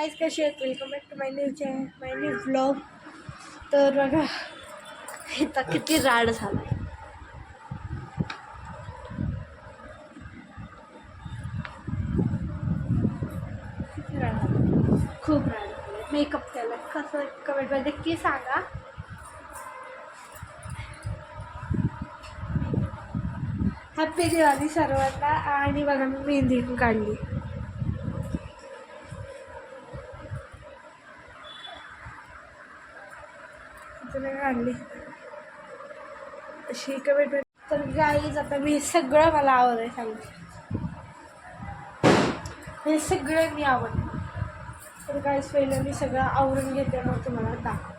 Eyes कशी आहेत? Welcome back to my new channel my new blog तर बघा इथं किती राड झाला राड खूप राड मेकअप केला कसं कमेंटमध्ये की सांगा. हॅपी दिवाळी सर्वांना. आणि बघा मी मेहंदी काढली. तुला आणली. अशी कमेंट तर गाईज आता मी सगळं मला आवड आहे सांगते. हे सगळं मी आवड तर गाईज पहिलं मी सगळं आवरून घेते मग तुम्हाला दाखव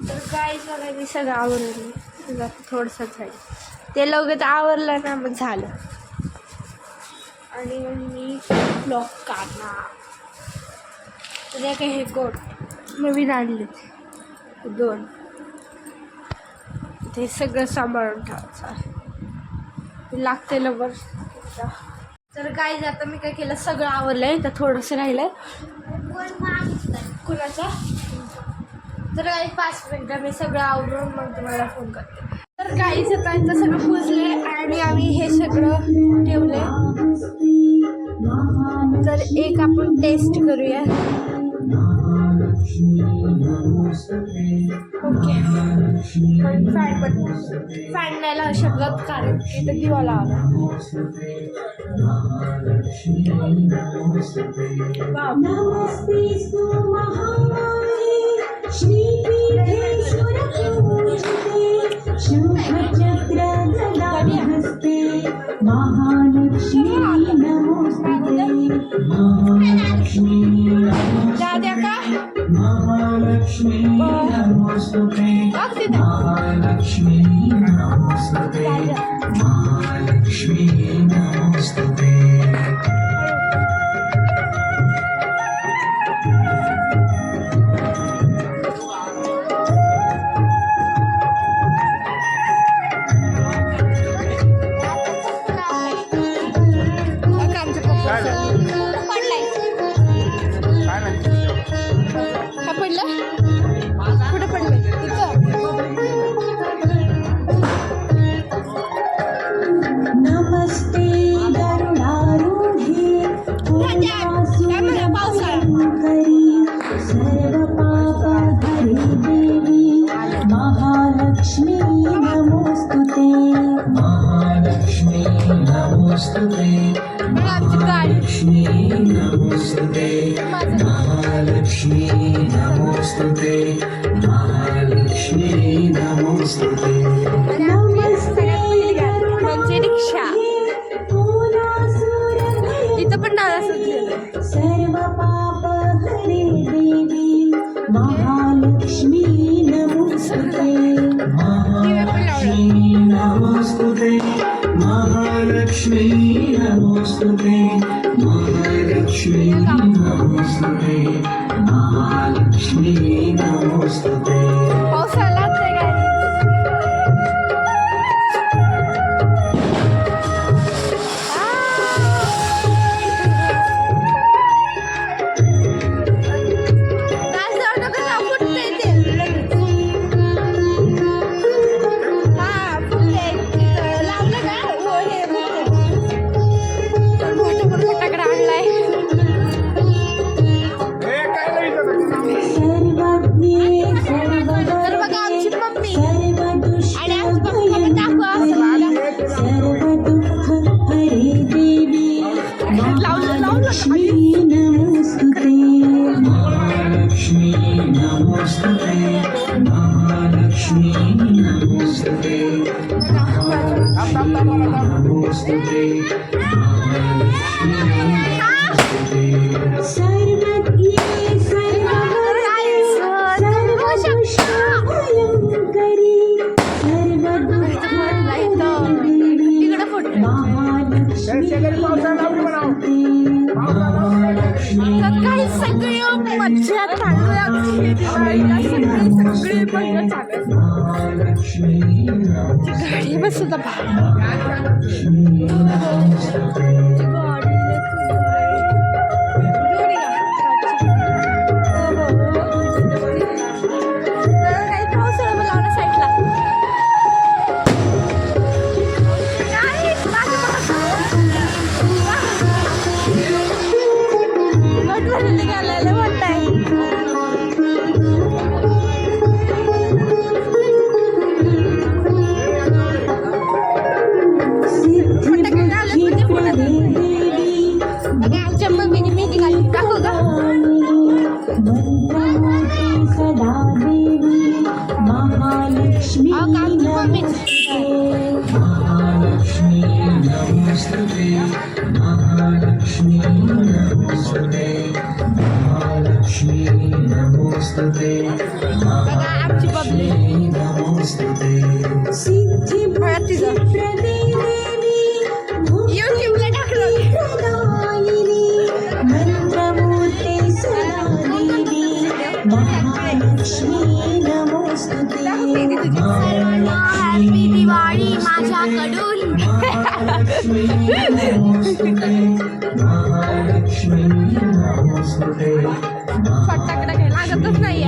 तर गाईज मला मी सगळं आवरलं तुझं आता थोडंसंच आहे ते लगेच आवरलं ना मग झालं. आणि मग मी ब्लॉक काढणार. तर काय हे कोट नवीन आणले दोन. ते सगळं सांभाळून ठेवायचं आहे. लागते लबर तर काय जाता मी काय केलं? सगळं आवरलं आहे तर थोडंसं राहिलं कुणाचं? तर काही पाच मिनटं मी सगळं आवरून मग तुम्हाला फोन करते. तर आता इथं सगळं पुजले आणि आम्ही हे सगळं ठेवले तर एक आपण टेस्ट करूया. ओके फॅन पण फॅन नाही शकत कारण की इथं दिवा लावला वाव नमस्तेस्तु महामाये మహాలక్ష్మి నమోస్తుతే మహాలక్ష్మి నమోస్తుతే మహాలక్ష్మి నమోస్తుతే మహాలక్ష్మి నమోస్తుతే మహాలక్ష్మి నమోస్తుతే महालक्ष्मी नमोस्तुते महालक्ष्मी नमोस्तुते महालक्ष्मी नमोस्तुते महालक्ष्मी नमोस्तुते महालक्ष्मी नमोस्तुते महालक्ष्मी नमोस्तुते महालक्ष्मी नमोस्तुते नमोस्तुते सर्वज्ञे सर्ववरदे सर्वदुष्टभयङ्करी सर्वदुःख हरे देवी तिकडं फुटलं महालक्ष्मी नमोस्तुते महालक्ष्मी तर काही सगळी मज्जा चालू आहे दिवाळीला सगळे सगळे बंद चालू असतात. महालक्ष्मी ती गाडी बस युट्यूबला हॅपी दिवाळी माझ्याकडून फटाकडा काही लागतच नाही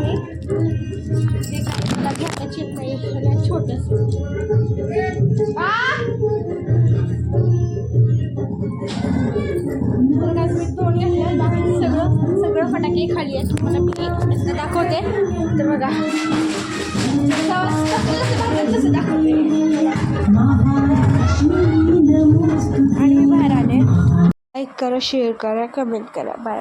काय मला घेताच येत नाही मला छोटंसं. तर guys, मी बाकी सगळं सगळं फटाके खाली आहेत. तुम्हाला मी असं दाखवते. तर बघा. तसं दाखवते आणि मी बाहेर आले. लाईक करा शेअर करा कमेंट करा. बाय